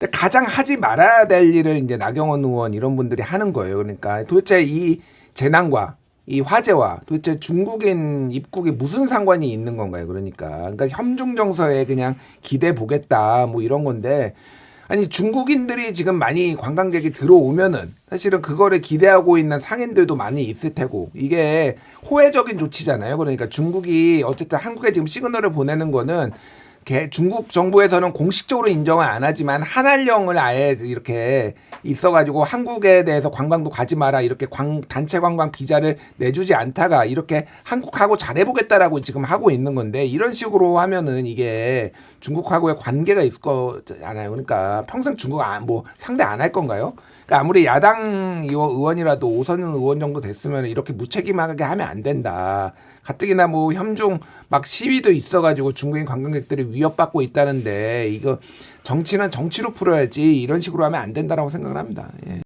근데 가장 하지 말아야 될 일을 이제 나경원 의원 이런 분들이 하는 거예요. 그러니까 도대체 이 재난과 이 화재와 도대체 중국인 입국에 무슨 상관이 있는 건가요? 그러니까 그러니까 협중 정서에 그냥 기대 보겠다 뭐 이런 건데 아니 중국인들이 지금 많이 관광객이 들어오면은 사실은 그거를 기대하고 있는 상인들도 많이 있을 테고 이게 호혜적인 조치잖아요. 그러니까 중국이 어쨌든 한국에 지금 시그널을 보내는 거는 개- 중국 정부에서는 공식적으로 인정을 안 하지만 한한령을 아예 이렇게 있어가지고 한국에 대해서 관광도 가지 마라 이렇게 관- 단체 관광 비자를 내주지 않다가 이렇게 한국하고 잘해보겠다라고 지금 하고 있는 건데 이런 식으로 하면은 이게 중국하고의 관계가 있을 거잖아요. 그러니까 평생 중국 안, 뭐 상대 안 할 건가요? 그러니까 아무리 야당 의원- 의원이라도 오선은 의원 정도 됐으면 이렇게 무책임하게 하면 안 된다. 가뜩이나 뭐 현중 막 시위도 있어가지고 중국인 관광객들이 위협받고 있다는데 이거 정치는 정치로 풀어야지 이런 식으로 하면 안 된다라고 생각을 합니다. 예.